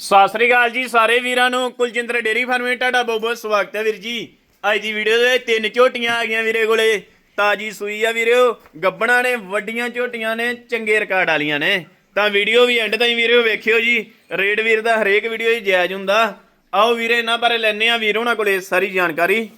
ਸਤਿ ਸ੍ਰੀ ਅਕਾਲ ਜੀ ਸਾਰੇ ਵੀਰਾਂ ਨੂੰ। ਕੁਲਜਿੰਦਰ ਡੇਰੀ ਫਾਰਮ ਵਿੱਚ ਤੁਹਾਡਾ ਬਹੁਤ ਬਹੁਤ ਸਵਾਗਤ ਹੈ ਵੀਰ ਜੀ। ਅੱਜ ਦੀ ਵੀਡੀਓ ਦੇ ਤਿੰਨ ਝੋਟੀਆਂ ਆ ਗਈਆਂ ਵੀਰੇ ਕੋਲੇ। ਤਾਜੀ ਸੂਈ ਆ ਵੀਰਿਓ ਗੱਬਣਾ ਨੇ, ਵੱਡੀਆਂ ਝੋਟੀਆਂ ਨੇ, ਚੰਗੇ ਰਿਕਾਰਡ ਵਾਲੀਆਂ ਨੇ। ਤਾਂ ਵੀਡੀਓ ਵੀ ਐਂਡ ਤਾਈਂ ਵੀਰਿਓ ਵੇਖਿਓ ਜੀ। ਰੇਡ ਵੀਰ ਦਾ ਹਰੇਕ ਵੀਡੀਓ ਹੀ ਜਾਇਜ਼ ਹੁੰਦਾ। ਆਓ ਵੀਰੇ, ਇਹਨਾਂ ਬਾਰੇ ਲੈਣੇ ਆ ਵੀਰ ਉਹਨਾਂ ਕੋਲੇ ਸਾਰੀ ਜਾਣਕਾਰੀ।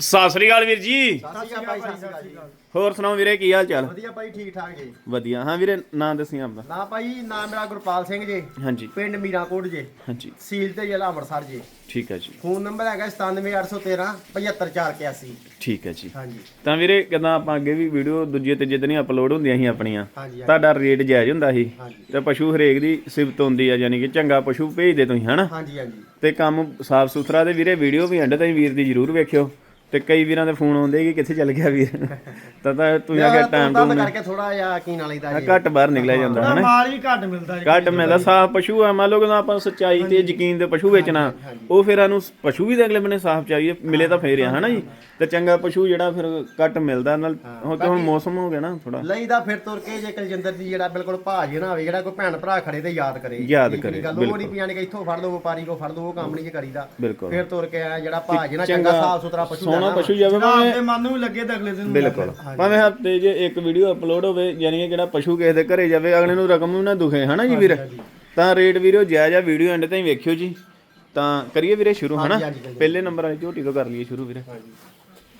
ਸਤਿ ਸ੍ਰੀ ਅਕਾਲ ਵੀਰ ਜੀ। ਸਤਿ ਸ਼੍ਰੀ ਅਕਾਲ ਭਾਈ ਸਤਿ ਸ਼੍ਰੀ ਅਕਾਲ। ਹੋਰ ਸੁਣਾਓ ਵੀਰੇ ਕੀ ਹਾਲ ਚਾਲ? ਵਧੀਆ ਭਾਈ ਠੀਕ ਠਾਕ ਜੀ। ਵਧੀਆ। ਹਾਂ ਵੀਰੇ ਨਾਂ ਦੱਸੀ ਆਪਦਾ। ਨਾ ਭਾਈ ਨਾਮ ਮੇਰਾ ਗੁਰਪਾਲ ਸਿੰਘ ਜੀ। ਹਾਂਜੀ। ਪਿੰਡ ਮੀਰਾਂਕੋਟ ਜੀ। ਹਾਂਜੀ। ਸੀਲ ਤੇ ਜ਼ਿਲ੍ਹਾ ਅੰਮ੍ਰਿਤਸਰ ਜੀ। ਠੀਕ ਹੈ ਜੀ। ਫੋਨ ਨੰਬਰ ਹੈਗਾ 97813 75481 ਠੀਕ ਹੈ ਜੀ। ਹਾਂਜੀ। ਤਾਂ ਵੀਰੇ ਕਦਾਂ ਆਪਾਂ ਅੱਗੇ ਵੀ ਵੀਡੀਓ ਦੂਜੇ ਤੇ ਜਿੱਦਣੀ ਅਪਲੋਡ ਹੁੰਦੀਆਂ ਸੀ ਆਪਣੀਆਂ। ਹਾਂਜੀ ਤੁਹਾਡਾ ਰੇਟ ਜਾਇਜ਼ ਹੁੰਦਾ ਸੀ। ਹਾਂਜੀ। ਤੇ ਪਸ਼ੂ ਹਰੇਕ ਦੀ ਸਿਫਤ ਹੁੰਦੀ ਆ ਯਾਨੀ ਕਿ ਚੰਗਾ ਪਸ਼ੂ ਭੇਜਦੇ ਤੁਸੀਂ ਹਨਾ? ਹਾਂਜੀ ਹਾਂਜੀ। ਤੇ ਕੰਮ ਸਾਫ਼ ਸੁਥਰਾ ਤੇ ਵੀਰੇ ਵੀਡੀਓ ਵੀ ਐਂਡ ਤਾਈਂ ਵੀਰ ਦੀ ਜ਼ਰੂਰ ਵੇਖਿਓ। ਤੇ ਕਈ ਵੀਰਾਂ ਦੇ ਫੋਨ ਆਉਂਦੇ ਕਿ ਕਿੱਥੇ ਚੱਲ ਗਿਆ ਵੀਰ? ਤਾਂ ਤਾਂ ਤੁਸੀਂ ਅਗੇ ਟਾਈਮ ਤੋਂ ਕਰਕੇ ਥੋੜਾ ਜਿਹਾ ਯਕੀਨ ਵਾਲੀਦਾ ਜੀ ਘੱਟ ਬਾਹਰ ਨਿਕਲਿਆ ਜਾਂਦਾ ਹਨਾ? ਮਾਲ ਵੀ ਘੱਟ ਮਿਲਦਾ ਜੀ ਘੱਟ ਮਿਲਦਾ ਸਾਫ਼ ਪਸ਼ੂ ਆ ਮੰਨ ਲਓ ਕਿ ਆਪਾਂ ਸੱਚਾਈ ਤੇ ਯਕੀਨ ਦੇ ਪਸ਼ੂ ਵੇਚਣਾ ਉਹ ਫਿਰ ਸਾਨੂੰ ਪਸ਼ੂ ਵੀ ਦੇ ਅਗਲੇ ਬੰਨੇ ਸਾਫ਼ ਚਾਹੀਏ ਮਿਲੇ ਤਾਂ ਫੇਰ ਆ ਹਨਾ ਜੀ? ਤੇ ਚੰਗਾ ਪਸ਼ੂ ਜਿਹੜਾ ਫਿਰ ਘੱਟ ਮਿਲਦਾ ਨਾਲ ਹੁਣ ਤੇ ਮੌਸਮ ਹੋ ਗਿਆ ਨਾ ਥੋੜਾ ਲਈਦਾ ਫਿਰ ਤੁਰ ਕੇ ਜੇ ਕਲਜਿੰਦਰ ਜੀ ਜਿਹੜਾ ਬਿਲਕੁਲ ਭਾਜ ਨਾ ਹੋਵੇ ਜਿਹੜਾ ਕੋਈ ਭੈਣ ਭਰਾ ਖੜੇ ਤੇ ਯਾਦ ਕਰੇ ਯਾਦ ਨੀ ਕਰੇ, ਗੱਲ ਉਹ ਨਹੀਂ ਪਿਆਣੇ ਕਿ ਇੱਥੋਂ ਫੜ ਲਓ ਵਪਾਰੀ ਕੋ ਫੜ ਲਓ ਉਹ ਕੰਮ ਨਹੀਂ ਕਰੀਦਾ। ਫਿਰ ਤੁਰ ਕੇ ਆਇਆ ਜਿਹੜਾ ਭਾਜ ਨਾ ਚੰਗਾ ਸਾਫ਼ ਸੁਥਰਾ ਪਸ਼ੂ ਲੈਣਾ ਪਸ਼ੂ ਜਾਵੇ ਨਾ ਭਾਵੇਂ ਆਪਦੇ ਮਨ ਨੂੰ ਵੀ ਲੱਗੇ ਤਾਂ ਅਗਲੇ ਦਿਨ ਬਿਲਕੁਲ। ਭਾਵੇਂ ਹਫ਼ਤੇ ਜੇ ਇੱਕ ਵੀਡੀਓ ਅਪਲੋਡ ਹੋਵੇ ਯਾਨੀ ਕਿ ਜਿਹੜਾ ਪਸ਼ੂ ਕਿਸੇ ਦੇ ਘਰੇ ਜਾਵੇ ਅਗਲੇ ਨੂੰ ਰਕਮ ਵੀ ਨਾ ਦੁਖੇ ਹਨਾ ਜੀ ਵੀਰ? ਤਾਂ ਰੇਟ ਵੀਡੀਓ ਜਾਇਜ਼ ਆ ਵੀਡੀਓ ਐਂਡ ਤਾਈਂ ਵੇਖਿਓ ਜੀ। ਤਾਂ ਕਰੀਏ ਵੀਰੇ ਸ਼ੁਰੂ ਹਨਾ? ਹਾਂਜੀ, ਹਾਂਜੀ, ਹਾਂਜੀ। ਪਹਿਲੇ ਨੰਬਰ ਵਾਲੀ ਝੋਟੀ ਤੋਂ ਕਰ ਲਈਏ ਸ਼ੁਰੂ ਵੀਰੇ।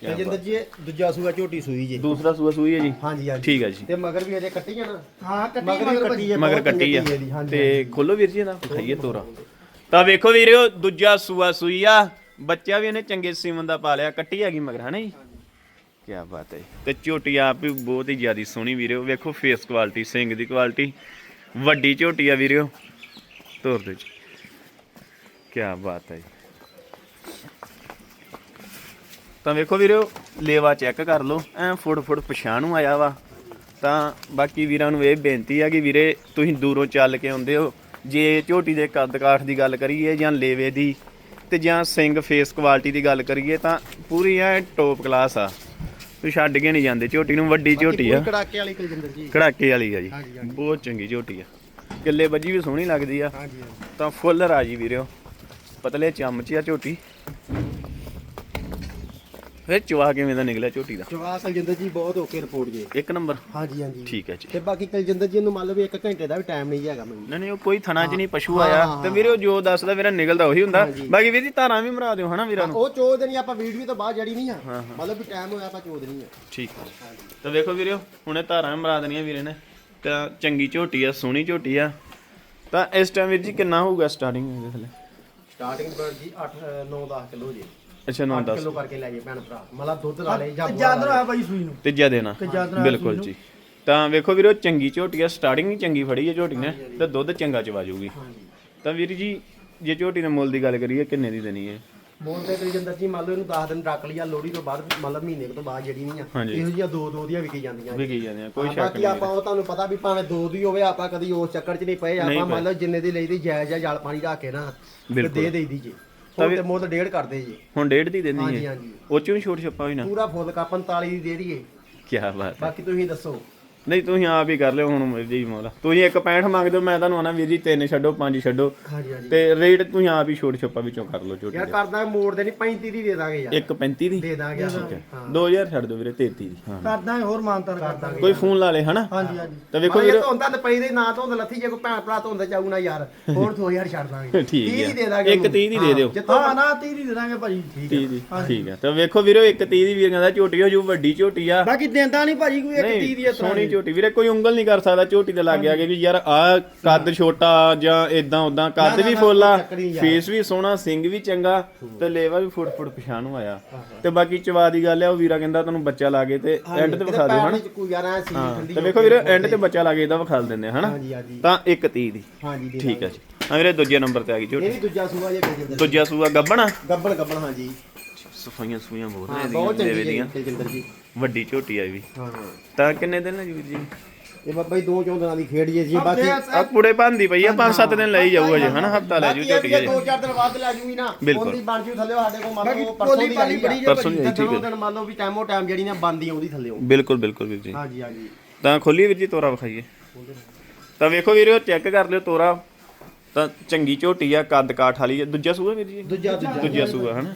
ਕਲਜਿੰਦਰ ਜੀ ਇਹ ਦੂਜਾ ਸੂਆ ਝੋਟੀ ਸੂਈ ਜੀ। ਦੂਸਰਾ ਸੂਆ ਸੂਈ ਹੈ ਜੀ। ਹਾਂਜੀ ਹਾਂਜੀ। ਠੀਕ ਹੈ ਜੀ। ਤੇ ਮਗਰ ਵੀ ਅਜੇ ਕੱਟੀ ਆ ਨਾ? ਹਾਂ ਕੱਟੀ ਮਗਰ ਮਗਰ ਵੀ ਕੱਟੀ ਹੈ ਮਗਰ ਬਹੁਤ ਕੱਟੀ ਆ। ਚੰਗੀ ਇਹਦੀ, ਹਾਂਜੀ, ਤੇ ਖੋਲੋ ਵੀਰ ਜੀ ਇਹਦਾ ਖਾਈਏ ਤੋਰਾ। ਤਾਂ ਵੇਖੋ ਵੀਰਿਓ ਦੂਜਾ ਸੂਆ ਸੂਈ ਆ। ਬੱਚਾ ਵੀ ਇਹਨੇ ਚੰਗੇ ਸੀਮਨ ਦਾ ਪਾ ਲਿਆ, ਕੱਟੀ ਹੈਗੀ ਮਗਰ, ਹਨਾ ਜੀ? ਕੀ ਬਾਤ ਹੈ ਤੇ ਝੋਟੀ ਆਪ ਵੀ ਬਹੁਤ ਹੀ ਜ਼ਿਆਦੀ ਸੋਹਣੀ ਵੀਰਿਓ ਵੇਖੋ ਫੇਸ ਕੁਆਲਿਟੀ ਸਿੰਗ ਦੀ ਕੁਆਲਿਟੀ ਵੱਡੀ ਝੋਟੀ ਆ ਵੀਰਿਓ ਤੋਰ ਦੇ ਕੀ ਬਾਤ ਹੈ ਜੀ। ਤਾਂ ਵੇਖੋ ਵੀਰਿਓ ਲੇਵਾ ਚੈੱਕ ਕਰ ਲਓ, ਐ ਫੁੱਟ ਫੁੱਟ ਪਛਾਣ ਆਇਆ ਵਾ। ਤਾਂ ਬਾਕੀ ਵੀਰਾਂ ਨੂੰ ਇਹ ਬੇਨਤੀ ਆ ਕਿ ਵੀਰੇ, ਤੁਸੀਂ ਦੂਰੋਂ ਚੱਲ ਕੇ ਆਉਂਦੇ ਹੋ। ਜੇ ਝੋਟੀ ਦੇ ਕੱਦ ਕਾਠ ਦੀ ਗੱਲ ਕਰੀਏ ਜਾਂ ਲੇਵੇ ਦੀ ਤੇ ਜਾਂ ਸਿੰਘ ਫੇਸ ਕੁਆਲਿਟੀ ਦੀ ਗੱਲ ਕਰੀਏ ਤਾਂ ਪੂਰੀ ਐ ਟੌਪ ਕਲਾਸ ਆ। ਤੁਸੀਂ ਛੱਡ ਕੇ ਨਹੀਂ ਜਾਂਦੇ ਝੋਟੀ ਨੂੰ ਵੱਡੀ ਝੋਟੀ ਆ। ਕੜਾਕੇ ਵਾਲੀ ਕਲਜਿੰਦਰ ਜੀ। ਕੜਾਕੇ ਵਾਲੀ ਆ ਜੀ। ਬਹੁਤ ਚੰਗੀ ਝੋਟੀ ਆ। ਕਿੱਲੇ ਵੱਜੀ ਵੀ ਸੋਹਣੀ ਲੱਗਦੀ ਆ। ਤਾਂ ਫੁੱਲ ਰਾਜੀ ਵੀਰਿਓ। ਪਤਲੇ ਚਮਚ ਆ ਝੋਟੀ। ਫਿਰ ਚਵਾ ਕਿਵੇਂ ਦਾ ਨਿਕਲਿਆ ਝੋਟੀ ਦਾ? ਜਵਾ ਕਲਜਿੰਦਰ ਜੀ ਬਹੁਤ ਓਕੇ ਰਿਪੋਰਟ ਜੀ। ਇੱਕ ਨੰਬਰ? ਹਾਂਜੀ ਹਾਂਜੀ। ਠੀਕ ਹੈ ਜੀ। ਤੇ ਬਾਕੀ ਕਲਜਿੰਦਰ ਜੀ ਨੂੰ ਮੰਨ ਲਓ ਵੀ 1 ਘੰਟੇ ਦਾ ਵੀ ਟਾਈਮ ਨਹੀਂ ਹੈਗਾ ਮੈਨੂੰ। ਨਹੀਂ ਨਹੀਂ ਉਹ ਕੋਈ ਥਣਾ 'ਚ ਨਹੀਂ ਪਸ਼ੂ ਆਇਆ। ਤੇ ਵੀਰੇ ਉਹ ਜੋ ਦੱਸਦਾ ਵੀਰਾ ਨਿਕਲਦਾ ਉਹੀ ਹੁੰਦਾ। ਬਾਕੀ ਵੀਰ ਦੀ ਧਾਰਾਂ ਵੀ ਮਰਾ ਦਿਓ ਹਨਾ ਵੀਰਾਂ ਨੂੰ? ਉਹ ਚੋਦ ਦੇਣੀ ਆਪਾਂ ਵੀਡੀਓ ਤੋਂ ਬਾਅਦ ਜੜੀ ਨਹੀਂ ਆ। ਮਤਲਬ ਵੀ ਟਾਈਮ ਹੋਇਆ ਆਪਾਂ ਚੋਦ ਨਹੀਂ ਆ। ਠੀਕ ਹੈ ਤਾਂ ਵੇਖੋ ਵੀਰਿਓ ਹੁਣੇ ਧਾਰਾਂ ਵੀ ਮਰਾ ਦੇਣੀਆਂ ਵੀਰੇ ਨੇ। ਤਾਂ ਚੰਗੀ ਝੋਟੀ ਆ ਸੋਹਣੀ ਝੋਟੀ ਆ। ਤਾਂ ਇਸ ਟਾਈਮ ਵੀਰ ਜੀ ਕਿੰਨਾ ਹੋਊਗਾ ਸਟਾਰਟਿੰਗ ਇਹਦੇ ਥੱਲੇ? ਸਟਾਰਟਿੰਗ ਬਰਡ ਜੀ 8 9 10 ਕਿਲੋ ਜੀ। ਅੱਛਾ 9 8 10 ਕਿਲੋ ਕਰਕੇ ਲੈ ਗਏ ਭੈਣ ਭਰਾ। ਮਤਲਬ ਦੁੱਧ ਲਾ ਲੈ ਜਾਂ ਜ਼ਿਆਦਾ ਹੋਇਆ ਭਾਈ ਸੂਈ ਨੂੰ। ਤੀਜਾ ਦੇਣਾ। ਤੀਜਾ ਬਿਲਕੁਲ ਜੀ। ਤਾਂ ਵੇਖੋ ਵੀਰੋ ਚੰਗੀ ਝੋਟੀ ਆ ਸਟਾਰਟਿੰਗ ਵੀ ਚੰਗੀ ਫੜੀ ਹੈ ਝੋਟੀ ਨੇ ਤੇ ਦੁੱਧ ਚੰਗਾ ਚਵਾ ਜੂਗੀ। ਤਾਂ ਵੀਰ ਜੀ ਜੇ ਝੋਟੀ ਦੇ ਮੁੱਲ ਦੀ ਗੱਲ ਕਰੀਏ ਕਿੰਨੇ ਦੀ ਦੇਣੀ ਹੈ? ਬੋਲਦੇ ਕਲਜਿੰਦਰ ਜੀ ਮੰਨ ਲਓ ਇਹਨੂੰ 10 ਦਿਨ ਰੱਖ ਲਿਆ ਲੋਹੜੀ ਤੋਂ ਬਾਅਦ ਮਤਲਬ ਮਹੀਨੇ ਤੋਂ ਬਾਅਦ ਜਿਹੜੀ ਨਹੀਂ ਆ। ਇਹੋ ਜਿਹੀਆਂ ਦੋ ਦੋ ਦੀਆਂ ਵਿਕੀ ਜਾਂਦੀਆਂ। ਵਿਕੀ ਜਾਂਦੇ ਆ ਕੋਈ ਹਾਂ, ਸ਼ੱਕ ਬਾਕੀ ਨਹੀਂ ਆਪਾਂ ਉਹ ਤੁਹਾਨੂੰ ਪਤਾ ਵੀ ਭਾਵੇਂ ਦੋ ਦੀ ਹੋਵੇ ਆਪਾਂ ਕਦੀ ਉਸ ਚੱਕਰ 'ਚ ਨਹੀਂ ਪਏ ਆਪਾਂ। ਮੰਨ ਲਓ ਜਿੰਨੇ ਦੀ ਲਈਦੀ ਜਾਇਜ਼ ਆ ਜਲ ਪਾਣੀ ਰੱਖ ਕੇ ਨਾ ਤੇ। ਦੇ ਦੇਈਦੀ ਜੀ। ਹੁਣ ਤੇ ਮੁੱਲ ਡੇਢ ਕਰਦੇ ਜੀ। ਹੁਣ ਡੇਢ ਦੀ ਦੇਣੀ ਹਾਂਜੀ ਹੈ। ਹਾਂਜੀ ਉਹ ਚੋਂ ਵੀ ਛੋਟ ਛੱਪਾ ਵੀ ਨਾ। ਪੂਰਾ ਫੁੱਲ ਕਾ 45 ਦੀ ਦੇ ਦਈਏ। ਕੀ ਬਾਤ ਹੈ। ਬਾਕੀ ਤੁਸੀਂ ਦੱਸੋ। ਨਹੀਂ ਤੁਸੀਂ ਆਪ ਹੀ ਕਰ ਲਿਓ ਹੁਣ ਵੀਰ ਜੀ ਮੋਲਾ ਤੁਸੀਂ ਇੱਕ 65 ਮੰਗਦੇ ਹੋ ਮੈਂ ਤੁਹਾਨੂੰ ਆਣਾ ਵੀਰ ਜੀ ਤਿੰਨ ਛੱਡੋ ਪੰਜ ਛੱਡੋ। ਹਾਂਜੀ ਹਾਂਜੀ। ਤੇ ਰੇਟ ਤੁਸੀਂ ਆਪ ਹੀ ਛੋਟ ਛੱਪਾ ਵਿੱਚੋਂ ਕਰ ਲਓ ਝੋਟੀ ਯਾਰ ਦੇ। ਕਰਦਾ ਮੋੜ ਦੇ ਨਹੀਂ 35 ਦੀ ਦੇ ਦਾਂਗੇ ਯਾਰ। ਇੱਕ 35 ਦੀ? ਦੇ ਦਾਂਗੇ ਆਪਾਂ। ਹਾਂ। 2000 ਛੱਡ ਦਿਓ ਵੀਰੇ 33 ਦੀ। ਹਾਂ। ਕਰਦਾ ਹੋਰ ਮਾਨਤਾਰ ਕਰਦਾ ਕੋਈ ਫੋਨ ਲਾ ਲੇ ਹਨਾ? ਹਾਂਜੀ ਹਾਂਜੀ। ਤਾਂ ਵੇਖੋ ਵੀਰੇ। ਧੁੰਦਾ ਤੇ ਪਈ ਦੇ ਨਾ ਧੁੰਦ ਲੱਥੀ ਜੇ ਕੋਈ ਭੈਣ ਭਰਾ ਧੁੰਦ ਚਾਉ ਨਾ ਯਾਰ ਹੋਰ 2000 ਛੱਡ ਦਾਂਗੇ। ਠੀਕ 30 ਹੈ। ਦੀ ਦੇ ਦਾਂਗੇ ਇੱਕ 30 ਦੀ ਦੇ ਦਿਓ। ਜਿੱਤੋਂ ਹਾਂ ਨਾ 30 ਦੀ ਦੇ ਦਾਂਗੇ ਭਾਜੀ 30 ਦੀ ਠੀਕ ਹੈ। ਤਾਂ ਵੇਖੋ ਵੀਰੇ ਇੱਕ 30 ਦੀ ਵੀਰ ਕਹਿੰਦਾ ਝੋਟੀ ਹੋ ਜੂ ਵੱਡੀ ਝੋਟੀ ਆ। ਬਾਕੀ ਦਿੰਦਾ ਨਹੀਂ ਭਾਜੀ ਕੋਈ ਇੱਕ 30 ਦੀ ਨਹੀਂ ਇਸ ਤਰ੍ਹਾਂ ਸੋਹਣੀ ਝੋਟੀ। ਵੀਰੇ ਕੋਈ ਉਂਗਲ ਨਹੀਂ ਕਰ ਸਕਦਾ ਝੋਟੀ ਤੇ ਲੱਗ ਗਿਆ ਕਿ ਯਾਰ ਆ ਕੱਦ ਛੋਟਾ ਜਾਂ ਇਦਾਂ ਉਦਾਂ ਕੱਦ ਵੀ ਫੁੱਲ ਆ। ਫੇਸ ਵੀ ਸੋਹਣਾ ਸਿੰਘ ਵੀ ਚੰਗਾ ਤੇ ਲੇਵਾ ਵੀ ਫੁੱਟ ਫੁੱਟ ਪਛਾਣ ਆਇਆ। ਤੇ ਬਾਕੀ ਚਵਾ ਦੀ ਗੱਲ ਆ ਉਹ ਵੀਰਾ ਕਹਿੰਦਾ ਤੁਹਾਨੂੰ ਬੱਚਾ ਲਾ ਕੇ ਤੇ ਐਂਡ ਤੇ ਵਿਖਾ ਦਿਓ ਹਨਾ? ਕੋਈ ਯਾਰ ਐ ਸੀ ਹਾਂ ਠੰਡੀ ਤੇ ਵੇਖੋ ਵੀਰੇ ਐਂਡ ਤੇ ਬੱਚਾ ਲਾ ਕੇ ਇਹਦਾ ਵਿਖਾ ਦਿੰਦੇ ਹਾਂਜੀ ਤਾਂ ਇੱਕ 30 ਦੀ। ਹਾਂਜੀ ਦੇ ਠੀਕ ਹੈ ਜੀ। ਹਾਂ ਵੀਰੇ ਦੂਜੇ ਨੰਬਰ ਤੇ ਆ ਗਈ ਇਹ ਝੋਟੀ। ਵੀ ਦੂਜਾ ਸੂਆ ਜੇ ਕਲਜਿੰਦਰ ਦੂਜਾ ਸੂਆ ਗੱਬਣਾ ਗੱਬਣ ਗੱਬਣ ਹਾਂਜੀ। ਸਫਾਈਆਂ ਸੂਈਆਂ ਬਹੁਤ ਨੇ ਬਹੁਤ ਇਹਦੀਆਂ ਚੰਗੀ ਦੇਵੇ ਦੀਆਂ। ਜੀ ਕਲਜਿੰਦਰ ਜੀ। ਵੱਡੀ ਝੋਟੀ ਆ ਇਹ ਵੀ। ਹਾਂ ਹਾਂ। ਤਾਂ ਕਿੰਨੇ ਦਿਨ ਲੱਗੀ ਵੀਰ ਜੀ? ਇਹ ਬਾਬਾ ਜੀ ਦੋ ਚੌਂ ਦਿਨਾਂ ਦੀ ਖੇਡ ਜੀ ਅਸੀਂ ਬਾਕੀ ਆ ਕੁੜੇ ਬੰਦੀ ਪਈ ਆ 5-7 ਦਿਨ ਲਈ ਜਾਊਗਾ ਜੇ ਹਨਾ? ਹਫਤਾ ਲੈ ਜੂ ਝੋਟੀ ਅਜੇ ਦੋ ਚਾਰ ਦਿਨ ਬਾਅਦ ਲੈ ਜੂਗੀ ਨਾ। ਬਿਲਕੁਲ। ਉਹਦੀ ਬਣ ਜੂ ਥੱਲੇ ਸਾਡੇ ਕੋਲ ਮੰਨ ਲਓ ਪਰਸੋਂ ਦੀ ਆਈ ਬੜੀ ਆ ਪਰਸੋਂ ਦੀ ਆਈ, ਠੀਕ ਦੋ ਹੈ। ਦਿਨ ਮੰਨ ਲਓ ਵੀ ਟਾਈਮੋ ਟਾਈਮ ਜਿਹੜੀ ਨਾ ਬੰਦੀ ਆਉਂਦੀ ਥੱਲੇ ਬਿਲਕੁਲ ਬਿਲਕੁਲ ਵੀਰ ਜੀ। ਹਾਂਜੀ ਹਾਂਜੀ। ਤਾਂ ਖੋਲੀ ਵੀਰ ਜੀ ਤੋਰਾ ਵਿਖਾਈਏ। ਤਾਂ ਵੇਖੋ ਵੀਰੋ ਚੈੱਕ ਕਰ ਲਿਓ ਤੋਰਾ। ਤਾਂ ਚੰਗੀ ਝੋਟੀ ਆ ਕੱਦ ਕਾਠ ਵਾਲੀ। ਆ ਦੂਜਾ ਸੂਆ ਵੀਰ ਜੀ? ਦੂਜਾ ਦੂਜਾ। ਦੂਜਾ ਸੂਆ ਹਨਾ?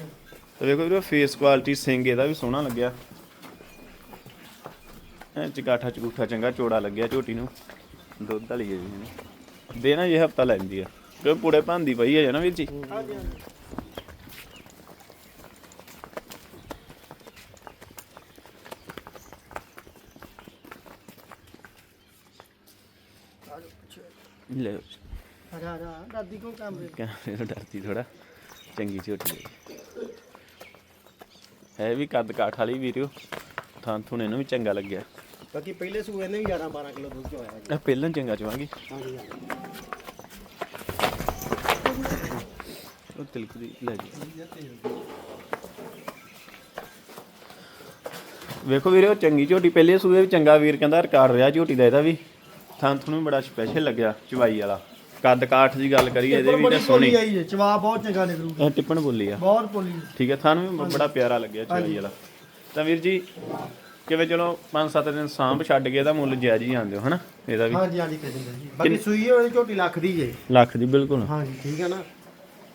ਤੇ ਵੇਖੋ ਵੀਰੋ ਫੇਸ ਕੁਆਲਿਟੀ ਸਿੰਘ ਇਹਦਾ ਵੀ ਸੋਹਣਾ ਲੱਗਿਆ। ਐ ਚਗਾਠਾ ਚਗੂਠਾ ਚੰਗਾ ਚੋੜਾ ਲੱਗਿਆ ਝੋਟੀ ਨੂੰ। ਦੁੱਧ ਵਾਲੀ ਹੈ ਜੀ ਦੇਣਾ ਇਹ ਹਫਤਾ ਲੈਂਦੀ ਆ। ਕਿਉਂ ਪੂੜੇ ਭਾਂਦੀ ਪਈ ਹੈ ਨਾ ਵੀਰ ਜੀ? ਲੈ ਅਰਾ ਅਰਾ ਦਾਦੀ ਕੋ ਕਮਰੇ ਕੈਮਰੇ ਤੋਂ ਡਰਦੀ ਥੋੜਾ ਚੰਗੀ ਝੋਟੀ ਹੈ। ਹੈ ਵੀ ਕੱਦ ਕਾਠ ਵਾਲੀ ਵੀਰੋ ਥਾਂ ਥੁਣ ਨੂੰ ਵੀ ਚੰਗਾ ਲੱਗਿਆ। ਬਾਕੀ ਪਹਿਲੇ ਸੂਏ ਨੇ ਵੀ 11 12 ਕਿਲੋ ਦੁੱਧ ਚੋਇਆ ਜੀ। ਇਹ ਪਹਿਲਾਂ ਚੰਗਾ ਚਵਾਂਗੀ। ਹਾਂਜੀ ਉਹ ਤਿਲਕ ਦੀ ਲੈ ਜੀ। ਵੇਖੋ ਵੀਰੇ ਉਹ ਚੰਗੀ ਝੋਟੀ ਪਹਿਲੇ ਸੂਏ ਵੀ ਚੰਗਾ ਵੀਰ ਕਹਿੰਦਾ ਰਿਕਾਰਡ ਰਿਹਾ ਝੋਟੀ ਦਾ ਇਹਦਾ ਵੀ। ਥਾਂ ਥੁਣ ਵੀ ਬੜਾ ਸਪੈਸ਼ਲ ਲੱਗਿਆ ਚਵਾਈ ਵਾਲਾ। ਕੱਦ ਕਾਠ ਦੀ ਗੱਲ ਕਰੀਏ ਇਹਦੇ ਵੀ ਤਾਂ ਸੋਹਣੀ। ਆਈ ਹੈ ਬਹੁਤ ਚੰਗਾ ਨਿਕਲੂ ਇਹ ਟਿੱਪਣ ਬੋਲੀ ਆ। ਬਹੁਤ ਪੋਲੀ ਠੀਕ ਹੈ ਤੁਹਾਨੂੰ ਵੀ ਬੜਾ ਪਿਆਰਾ ਲੱਗਿਆ ਚਵਾਈ ਵਾਲਾ। ਤਾਂ ਵੀਰ ਜੀ ਕਿਵੇਂ ਚਲੋ 5-7 ਦਿਨ ਸਾਂਭ ਛੱਡ ਕੇ ਇਹਦਾ ਮੁੱਲ ਜਾਇਜ਼ ਹੀ ਆਂਦੇ ਹੋ ਹਨਾ? ਇਹਦਾ ਵੀ। ਹਾਂਜੀ ਹਾਂਜੀ ਕਹਿੰਦੇ ਜੀ। ਬਾਕੀ ਸੂਈ ਹੋਈ ਝੋਟੀ ਲੱਖ ਦੀ ਜੇ। ਲੱਖ ਦੀ ਬਿਲਕੁਲ। ਹਾਂਜੀ ਠੀਕ ਹੈ ਨਾ।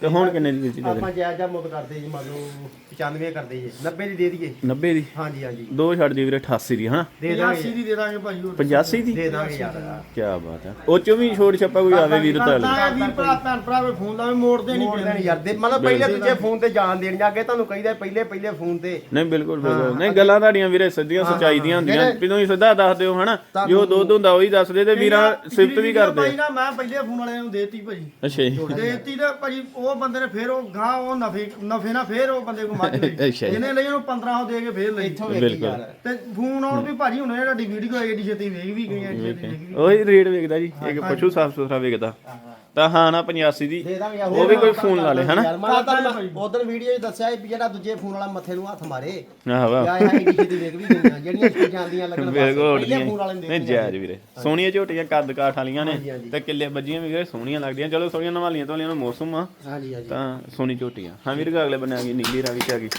ਤੇ ਹੁਣ ਕਿੰਨੇ ਦੀ ਦਿੱਤੀ ਆਪਾਂ ਜਾਇਜ਼ਾ ਮੁੱਲ ਕਰਦੇ ਜੀ ਮੰਨ ਲਓ 95 ਕਰਦੇ ਜੀ। 90 ਦੀ ਦੇ ਦਈਏ। 90 ਦੀ? ਹਾਂਜੀ ਹਾਂਜੀ। ਦੋ ਛੱਡ ਦੀ ਵੀਰੇ 88 ਦੀ ਹਨਾ? ਦੇ 85 ਦਾਂਗੇ ਦੀ ਦੇ ਦਾਂਗੇ ਭਾਜੀ ਹੋਰ 85 ਦੀ? ਦੇ ਦਾਂਗੇ ਯਾਰ। ਕੀ ਬਾਤ ਹੈ। ਉਹ ਚੋਂ ਵੀ ਛੋੜ ਛੱਪਾ ਕੋਈ ਆਵੇ ਵੀਰ ਤਾਂ ਹੈ ਵੀਰ ਭਰਾ ਭੈਣ ਭਰਾ ਕੋਈ ਫੋਨ ਲਾਵੇ ਮੋੜਦੇ ਨਹੀਂ ਮੋੜ ਪੈਂਦੇ ਦੇਣ ਯਾਰ। ਦੇ ਮਤਲਬ ਪਹਿਲੇ ਦੂਜੇ ਫੋਨ ਤੇ ਜਾਣ ਦੇਣ ਜਾ ਕੇ ਤੁਹਾਨੂੰ ਕਹੀਦਾ ਪਹਿਲੇ ਪਹਿਲੇ ਫੋਨ ਤੇ। ਨਹੀਂ ਬਿਲਕੁਲ ਬਿਲਕੁਲ। ਨਹੀਂ ਗੱਲਾਂ ਤੁਹਾਡੀਆਂ ਵੀਰੇ ਸਿੱਧੀਆਂ ਸੱਚਾਈ ਦੀਆਂ ਹੁੰਦੀਆਂ। ਪਿਦੋਂ ਹੀ ਸਿੱਧਾ ਦੱਸ ਦਿਓ ਹਨਾ? ਜੋ ਦੁੱਧ ਹੁੰਦਾ ਉਹੀ ਦੱਸਦੇ ਤੇ ਵੀਰਾਂ ਸਿਫਤ ਵੀ ਕਰਦੇ ਭਾਈ ਨਾ ਮੈਂ ਪਹਿਲੇ ਫੋਨ ਵਾਲਿਆਂ ਨੂੰ ਦੇਤੀ ਭਾਜੀ। ਅੱਛਾ ਜੀ। ਦੇਤੀ ਤੇ ਭਾਜੀ ਉਹ ਬੰਦੇ ਨੇ ਫੇਰ ਉਹ ਗਾਂ ਉਹ ਨਫੇ ਨਫੇ ਨਾ ਫੇਰ ਉਹ ਬੰਦੇ ਕੋ ਮੱਝ ਲਈ ਅੱਛਾ ਜੀ। ਜਿਹਨੇ ਲਈ ਉਹਨੂੰ 15 ਉਹ ਦੇ ਕੇ ਫੇਰ ਲਈ। ਇੱਥੋਂ ਵੇਖੀ ਬਿਲਕੁਲ। ਯਾਰ। ਤੇ ਫੋਨ ਆਉਣ ਵੀ ਭਾਜੀ ਹੁਣ ਇਹ ਤੁਹਾਡੀ ਵੀਡੀਓ ਏਡੀ ਛੇਤੀ ਵੇਖ ਵੀ ਗਈ ਐਡੀ ਛੇਤੀ ਵੇਖ ਵੀ ਉਹੀ ਰੇਟ ਵੇਖਦਾ ਜੀ। ਇੱਕ ਪਸ਼ੂ ਸਾਫ਼ ਸੁਥਰਾ ਵੇਖਦਾ। ਤਾਂ ਹਾਂ ਨਾ 85 ਦੀ। ਦੇ ਦਾਂਗੇ ਯਾਰ। ਉਹ ਵੀ ਕੋਈ ਫੋਨ ਲਾ ਲੇ ਹਨਾ? ਯਾਰ ਉਧਰ ਵੀਡੀਓ 'ਚ ਦੱਸਿਆ ਵੀ ਜਿਹੜਾ ਦੂਜੇ ਫੋਨ ਵਾਲਾ ਮੱਥੇ ਨੂੰ ਹੱਥ ਮਾਰੇ। ਆਹ ਵਾ। ਯਾ ਇਹ ਛੇਤੀ ਵੇਖ ਵੀ ਗਈਆਂ ਜਿਹੜੀਆਂ ਚੀਜ਼ਾਂ ਆਂਦੀਆਂ ਲੱਗਣ ਬਿਲਕੁਲ ਪਹਿਲੇ ਫੋਨ ਵਾਲੇ ਨੂੰ ਨਹੀਂ ਜਾਇਜ਼ ਵੀਰੇ। ਸੋਹਣੀਆਂ ਝੋਟੀਆਂ ਕੱਦ ਕਾਠ ਵਾਲੀਆਂ ਨੇ। ਤੇ ਕਿੱਲੇ ਵੱਜੀਆਂ ਵੀ ਵੀਰੇ ਸੋਹਣੀਆਂ ਲੱਗਦੀਆਂ। ਚਲੋ ਥੋੜੀਆਂ ਨਵਾਲੀਆਂ ਤੋਂ ਵਾਲੀਆਂ ਮੌਸਮ ਆ। ਹਾਂਜੀ ਹਾਂਜੀ। ਤਾਂ ਸੋਹਣੀ ਝੋਟੀਆਂ। ਹਾਂ ਵੀਰ ਅਗਲੇ ਆ ਗਈ ਨੀਲੀ ਰਾਵੀ ਚ ਆ ਗਈ।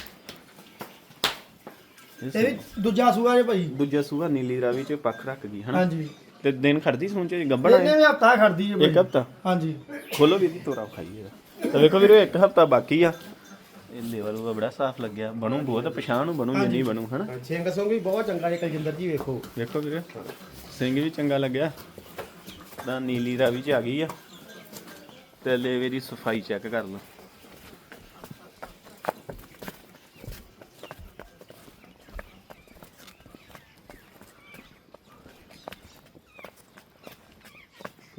ਇਹ ਦੂਜਾ ਸੂਆ ਜੇ ਭਾਜੀ ਦੂਜਾ ਸੂਆ ਨੀਲੀ ਰਾਵੀ ਚ ਪੱਖ ਰੱਖ ਗਈ ਹਨਾ? ਹਾਂਜੀ। ਤੇ ਦਿਨ ਖੜਦੀ ਸੂਣ ਚ ਗੱਬੜ ਇਹਨੇ ਆਏ? ਵੀ ਹਫਤਾ ਖੜਦੀ ਜੇ ਇੱਕ ਹਫਤਾ? ਹਾਂਜੀ। ਖੋਲੋ ਜੀ ਤੋਰਾ ਖਾਈਏ ਤਾਂ ਵੇਖੋ ਵੀਰੋ ਇੱਕ ਹਫਤਾ ਬਾਕੀ ਆ। ਇਹ ਲੈਵਲ ਉਹ ਬੜਾ ਸਾਫ਼ ਲੱਗਿਆ। ਬਣੂ ਬਹੁਤ ਪਛਾਣ ਨੂੰ ਬਣੂ ਜਿੰਨੀ ਬਣੂ ਹਨਾ? ਸਿੰਘ ਸਿੰਘ ਵੀ ਬਹੁਤ ਚੰਗਾ ਜੇ ਕਲਜਿੰਦਰ ਜੀ ਵੇਖੋ। ਵੇਖੋ ਵੀਰੇ ਸਿੰਘ ਵੀ ਚੰਗਾ ਲੱਗਿਆ। ਤਾਂ ਨੀਲੀ ਰਾਵੀ ਚ ਆ ਗਈ ਆ। ਤੇ ਲੇਵੇ ਦੀ ਸਫ਼ਾਈ ਚੈੱਕ ਕਰ ਲਓ।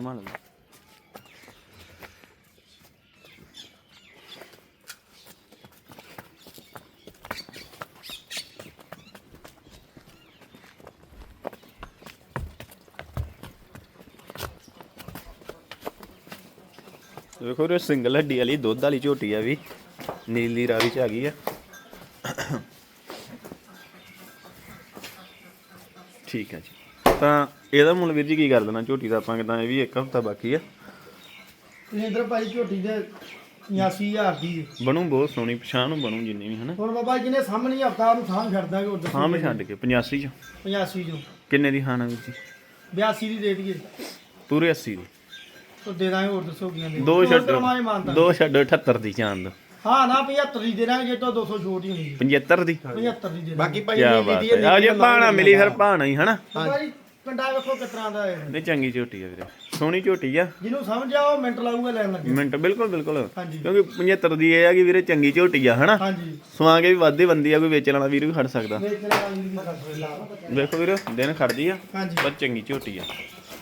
ਕਮਾਲ ਹੈ ਵੇਖੋ ਇਹ ਸਿੰਗਲ ਹੱਡੀ ਵਾਲੀ, ਦੁੱਧ ਵਾਲੀ ਝੋਟੀ ਆ ਵੀ। ਨੀਲੀ ਰਾਵੀ ਚ ਆ ਗਈ ਆ। ਠੀਕ ਹੈ ਜੀ। ਤਾਂ ਇਹਦਾ ਮੁੱਲ ਵੀਰ ਜੀ ਕੀ ਕਰ ਦੇਣਾ? ਝੋਟੀ ਦਾ ਆਪਾਂ ਕਿਦਾਂ ਇਹ ਵੀ ਇੱਕ ਹਫਤਾ ਬਾਕੀ ਆ। ਇਧਰ ਭਾਈ ਝੋਟੀ ਦੇ 89000 ਦੀ ਜੇ। ਬਣੂ ਬਹੁਤ ਸੋਹਣੀ ਪਛਾਣ ਨੂੰ ਬਣੂ ਜਿੰਨੀ ਵੀ ਹਨਾ। ਹੁਣ ਬਾਬਾ ਜੀ ਨੇ ਸਾਹਮਣੇ ਹਫਤਾ ਉਹਨੂੰ ਥਾਂ ਛੱਡ ਦਾਂਗੇ ਉਧਰ ਹਾਂ ਮੈਂ ਛੱਡ ਕੇ 85 ਚ। 85 ਜੋ ਕਿੰਨੇ ਦੀ ਖਾਣਾ ਵੀਰ ਜੀ? 82 ਦੀ ਦੇ ਦਈਏ। ਪੂਰੇ 80 ਦੀ। ਉਹ ਦੇ ਦਾਂਗੇ ਹੋਰ ਦੱਸੋ ਕੀ ਆਂਦੇ ਦੋ ਛੱਡੋ ਦੋ ਛੱਡੋ 78 ਦੀ ਚਾਂਦ ਹਾਂ ਨਾ 75 ਦੀ ਦੇ ਦਾਂਗੇ ਜੇ ਤੋਂ 200 ਛੋਟ ਹੀ ਹੋਣੀ 75 ਦੀ। 75 ਦੀ ਦੇ ਬਾਕੀ ਭਾਈ ਕੀ ਬਾਤ ਦੀ ਹੈ ਆ ਜੇ ਭਾਣਾ ਮਿਲੀ ਫਿਰ ਭਾਣਾ ਹੀ ਹਨਾ। ਭਾਈ ਕੰਡਾ ਵੇਖੋ ਕਿਸ ਤਰ੍ਹਾਂ ਦਾ ਹੈ ਨਹੀਂ ਚੰਗੀ ਝੋਟੀ ਆ ਵੀਰੇ। ਸੋਹਣੀ ਝੋਟੀ ਆ। ਜਿਹਨੂੰ ਸਮਝ ਆਓ ਮਿੰਟ ਲਾਊਗਾ ਲੈਣ ਲੱਗੇ। ਮਿੰਟ ਬਿਲਕੁਲ ਬਿਲਕੁਲ। ਹਾਂਜੀ। ਕਿਉਂਕਿ 75 ਦੀ ਇਹ ਆ ਕਿ ਵੀਰੇ ਚੰਗੀ ਝੋਟੀ ਆ ਹਨਾ? ਹਾਂਜੀ। ਸਵਾਂਗੇ ਵੀ ਵਾਧੇ ਬੰਦੀ ਆ ਕੋਈ ਵੇਚਣ ਵਾਲਾ ਵੀਰ ਵੀ ਖੜ ਸਕਦਾ। ਵੇਚਣ ਵਾਲੀ ਵੇਖੋ ਵੀਰੇ ਦਿਨ ਖੜਦੀ ਆ ਹਾਂਜੀ। ਪਰ ਚੰਗੀ ਝੋਟੀ ਆ।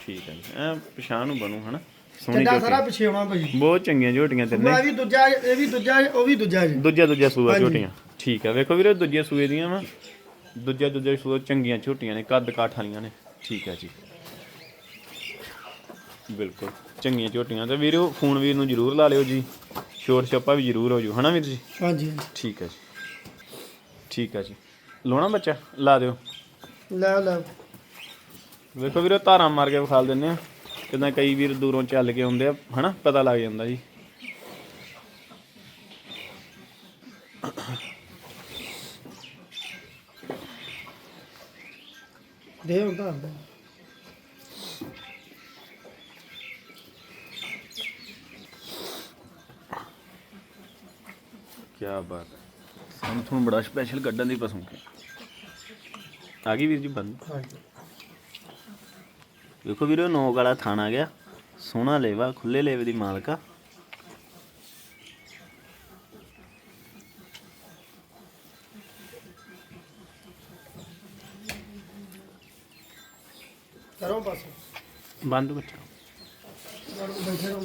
ਠੀਕ ਆ ਜੀ। ਐ ਪਛਾਣ ਨੂੰ ਬਣੂ ਹਨਾ? ਸੋਹਣੀ ਕੰਡਾ ਝੋਟੀ ਸਾਰਾ ਪਿੱਛੇ ਆਉਣਾ ਭਾਈ। ਬਹੁਤ ਚੰਗੀਆਂ ਝੋਟੀਆਂ ਤਿੰਨੇ ਇਹ ਵੀ ਦੂਜਾ ਇਹ ਵੀ ਦੂਜਾ ਉਹ ਵੀ ਦੂਜਾ ਜੀ। ਦੂਜਾ ਦੂਜਾ ਸੂਆ ਹਾਂਜੀ। ਝੋਟੀਆਂ। ਠੀਕ ਆ। ਵੇਖੋ ਵੀਰੇ ਦੂਜੇ ਸੂਏ ਦੀਆਂ ਵਾ। ਦੂਜਾ ਦੂਜਾ ਸੂਆ ਚੰਗੀਆਂ ਝੋਟੀਆਂ ਨੇ ਕੱਦ ਕਾਠ ਵਾਲੀਆਂ ਨੇ। ਠੀਕ ਆ ਜੀ। ਬਿਲਕੁਲ ਚੰਗੀਆਂ ਝੋਟੀਆਂ ਤੇ ਵੀਰੋ ਫੋਨ ਵੀਰ ਨੂੰ ਜਰੂਰ ਲਾ ਲਿਓ ਜੀ। ਸ਼ੋਰ ਛੱਪਾ ਵੀ ਜਰੂਰ ਹੋ ਜੂ ਹਨਾ ਵੀਰ ਜੀ? ਹਾਂਜੀ ਠੀਕ ਹੈ ਜੀ। ਠੀਕ ਹੈ ਜੀ। ਲੋਣਾ ਬੱਚਾ? ਲਾ ਦਿਓ। ਲੈ ਲੈ। ਵੇਖੋ ਵੀਰੋ ਧਾਰਾਂ ਮਾਰ ਕੇ ਵਿਖਾਲ ਦਿੰਨੇ ਆ। ਕਿਦਾਂ ਕਈ ਵੀਰ ਦੂਰੋਂ ਚੱਲ ਕੇ ਆਉਂਦੇ ਆ ਹਨਾ? ਪਤਾ ਲੱਗ ਜਾਂਦਾ ਜੀ। ਦੇ ਹੁੰਦਾ ਹੁੰਦਾ। ਕੀ ਬਾਤ। ਹੈ ਸਾਨੂੰ ਤੁਹਾਨੂੰ ਬੜਾ ਸਪੈਸ਼ਲ ਕੱਢਣ ਦੀ ਪਸੰਦ ਹੈ। ਆ ਗਈ ਵੀਰ ਜੀ ਬੰਦ। ਹਾਂਜੀ। ਵੇਖੋ ਵੀਰੋ ਨੋਕ ਵਾਲਾ ਥਾਣਾ ਗਿਆ। ਸੋਹਣਾ ਲੇਵਾ ਖੁੱਲੇ ਲੇਵੇ ਦੀ ਮਾਲਕਾ। ਬੰਦ ਬੱਚਾ। ਬੈਠੇ ਰਹੋ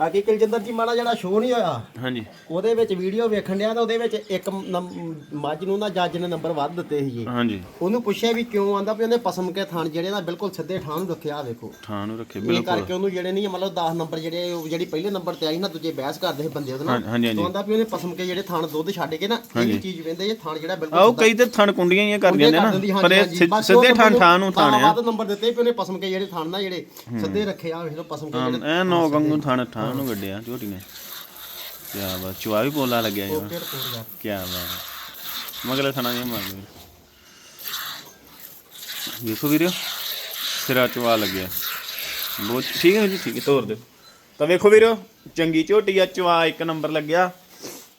ਬਾਕੀ ਕੁਲਜਿੰਦਰ ਜੀ ਮਾੜਾ ਜਿਹੜਾ ਸ਼ੋਅ ਨਹੀਂ ਹੋਇਆ ਹਾਂਜੀ। ਉਹਦੇ ਵਿੱਚ ਵੀਡੀਓ ਵੇਖਣ ਡਿਆ ਤਾਂ ਉਹਦੇ ਵਿੱਚ ਇੱਕ ਮੱਝ ਨੂੰ ਨਾ ਜੱਜ ਨੇ ਨੰਬਰ ਵੱਧ ਦਿੱਤੇ ਸੀ ਜੀ ਹਾਂਜੀ। ਉਹਨੂੰ ਪੁੱਛਿਆ ਵੀ ਕਿਉਂ ਆਂਦਾ ਵੀ ਉਹਨੇ ਪਸਮ ਕੇ ਥਣ ਜਿਹੜੇ ਨਾ ਬਿਲਕੁਲ ਸਿੱਧੇ ਠਾਂ ਨੂੰ ਰੱਖਿਆ ਆਹ ਵੇਖੋ। ਥਾਂ ਨੂੰ ਰੱਖੇ ਇਹ ਬਿਲਕੁਲ। ਕਰਕੇ ਉਹਨੂੰ ਜਿਹੜੇ ਨਹੀਂ ਮਤਲਬ 10 ਨੰਬਰ ਜਿਹੜੇ ਉਹ ਜਿਹੜੀ ਪਹਿਲੇ ਨੰਬਰ ਤੇ ਆਈ ਨਾ ਦੂਜੇ ਬਹਿਸ ਕਰਦੇ ਸੀ ਬੰਦੇ ਉਹਦੇ ਨਾਲ। ਹਾਂਜੀ, ਹਾਂਜੀ, ਆਂਦਾ ਵੀ ਉਹਨੇ ਪਸਮ ਕੇ ਜਿਹੜੇ ਥਣ ਦੁੱਧ ਛੱਡ ਕੇ ਨਾ ਇਹ ਚੀਜ਼ ਵੇਂਦੇ ਇਹ ਥਣ ਜਿਹੜਾ ਬਿਲਕੁਲ ਆਓ ਕਈ ਤੇ ਥਣ ਕੁੰਡੀਆਂ ਹੀ ਕਰ ਦਿੰਦੇ ਨਾ ਪਰ ਇਹ ਸਿ- ਸਿੱਧੇ ਥਾਂ ਥਾਂ ਨੂੰ ਤਾਂ ਥਾਣਿਆ। ਵੱਧ ਨੰਬਰ ਦਿੱਤੇ ਵੀ ਉਹਨੇ ਪਸਮ ਕੇ ਜਿਹੜੇ ਥਣ ਨਾ ਜਿਹੜੇ ਸਿੱਧੇ ਰੱਖੇ ਆ ਵੇਖ ਲਓ ਪਸਮ ਕੇ ਜਿਹੜੇ ਐ ਨੋ ਗੰਗੂ ਥਣ ਥਾਂ ਨੂੰ ਗੱਡਿਆ ਝੋਟੀ ਨੇ। ਕੀ ਬਾਤ ਚੁਆ ਵੀ ਬੋਲਾ ਲੱਗਿਆ ਜੀ ਗਿਆ ਕੀ ਬਾਤ। ਮਗਲੇ ਥਣਾ ਨਹੀਂ ਮਾਰ ਗਏ ਦੇਖੋ ਵੀਰੋ ਸਿਰਾ ਚੁਆ ਲੱਗਿਆ। ਬਹੁਤ ਠੀਕ ਹੈ ਜੀ ਠੀਕ ਹੈ। ਤੋਰ ਦਿਓ। ਤਾਂ ਵੇਖੋ ਵੀਰੋ ਚੰਗੀ ਝੋਟੀ ਆ ਚੁਆ ਇੱਕ ਨੰਬਰ ਲੱਗਿਆ।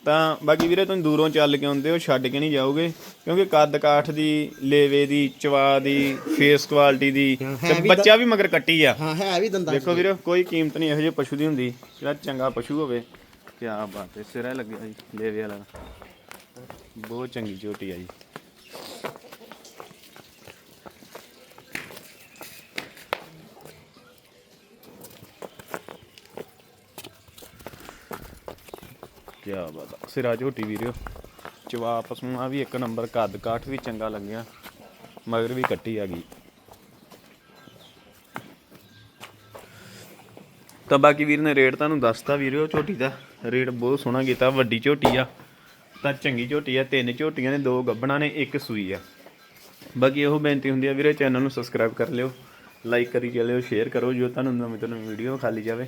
ਤਾਂ ਬਾਕੀ ਵੀਰੇ ਤੁਸੀਂ ਦੂਰੋਂ ਚੱਲ ਕੇ ਆਉਂਦੇ ਹੋ ਛੱਡ ਕੇ ਨਹੀਂ ਜਾਓਗੇ ਕਿਉਂਕਿ ਕੱਦ ਕਾਠ ਦੀ ਲੇਵੇ ਦੀ ਚਵਾ ਦੀ ਫੇਸ ਕੁਆਲਿਟੀ ਦੀ ਤੇ ਬੱਚਾ ਵੀ ਮਗਰ ਕੱਟੀ ਆ। ਹਾਂ ਹੈ ਵੀ ਦੰਦਾ ਦੇਖੋ ਵੀਰੋ ਕੋਈ ਕੀਮਤ ਨਹੀਂ ਇਹੋ ਜਿਹੇ ਪਸ਼ੂ ਦੀ ਹੁੰਦੀ ਜਿਹੜਾ ਚੰਗਾ ਪਸ਼ੂ ਹੋਵੇ। ਕੀ ਬਾਤ ਹੈ ਸਿਰਾ ਲੱਗਿਆ ਜੀ ਲੇਵੇ ਵਾਲਾ। ਬਹੁਤ ਚੰਗੀ ਝੋਟੀ ਆ ਜੀ। ਕੀ ਬਾਤ ਆ। ਸਿਰਾ ਝੋਟੀ ਵੀਰੋ ਚਵਾ ਪਸਮਾ ਵੀ ਇੱਕ ਨੰਬਰ ਕੱਦ ਕਾਠ ਵੀ ਚੰਗਾ ਲੱਗਿਆ, ਮਗਰ ਵੀ ਕੱਟੀ ਆ ਗਈ। ਤਾਂ ਬਾਕੀ ਵੀਰ ਨੇ ਰੇਟ ਤੁਹਾਨੂੰ ਦੱਸਤਾ ਵੀਰੋ ਝੋਟੀ ਦਾ ਰੇਟ ਬਹੁਤ ਸੋਹਣਾ ਕੀਤਾ, ਵੱਡੀ ਝੋਟੀ ਆ, ਤਾਂ ਚੰਗੀ ਝੋਟੀ ਆ, ਤਿੰਨ ਝੋਟੀਆਂ ਨੇ, ਦੋ ਗੱਬਣਾ ਨੇ, ਇੱਕ ਸੂਈ ਆ। ਬਾਕੀ ਇਹੋ ਬੇਨਤੀ ਹੁੰਦੀ ਆ ਵੀਰੇ, ਚੈਨਲ ਨੂੰ ਸਬਸਕ੍ਰਾਈਬ ਕਰ ਲਿਓ, ਲਾਈਕ ਕਰੀ ਚੱਲਿਓ, ਸ਼ੇਅਰ ਕਰੋ, ਜੋ ਤੁਹਾਨੂੰ ਨਵੀਂ ਤੋਂ ਨਵੀਂ ਵੀਡੀਓ ਖਾਲੀ ਜਾਵੇ।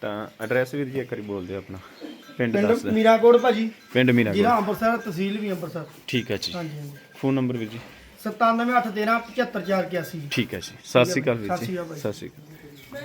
ਤਾਂ ਐਡਰੈਸ ਵੀਰ ਜੀ ਇੱਕ ਵਾਰੀ ਬੋਲ ਦਿਓ ਆਪਣਾ। ਪਿੰਡ ਦੱਸ ਪਿੰਡ ਦਿਓ ਮੀਰਾਕੋਟ ਭਾਜੀ। ਪਿੰਡ ਮੀਰਾ ਜ਼ਿਲ੍ਹਾ ਅੰਮ੍ਰਿਤਸਰ ਤਹਿਸੀਲ ਵੀ ਅੰਮ੍ਰਿਤਸਰ। ਠੀਕ ਹੈ ਜੀ। ਹਾਂਜੀ ਹਾਂਜੀ। ਫੋਨ ਨੰਬਰ ਵੀਰ ਜੀ। 97813 75481 ਠੀਕ ਹੈ ਜੀ। ਸਤਿ ਸ਼੍ਰੀ ਅਕਾਲ ਵੀਰ ਸਤਿ ਜੀ। ਸ਼੍ਰੀ ਅਕਾਲ ਭਾਈ। ਸਤਿ ਸ਼੍ਰੀ ਅਕਾਲ।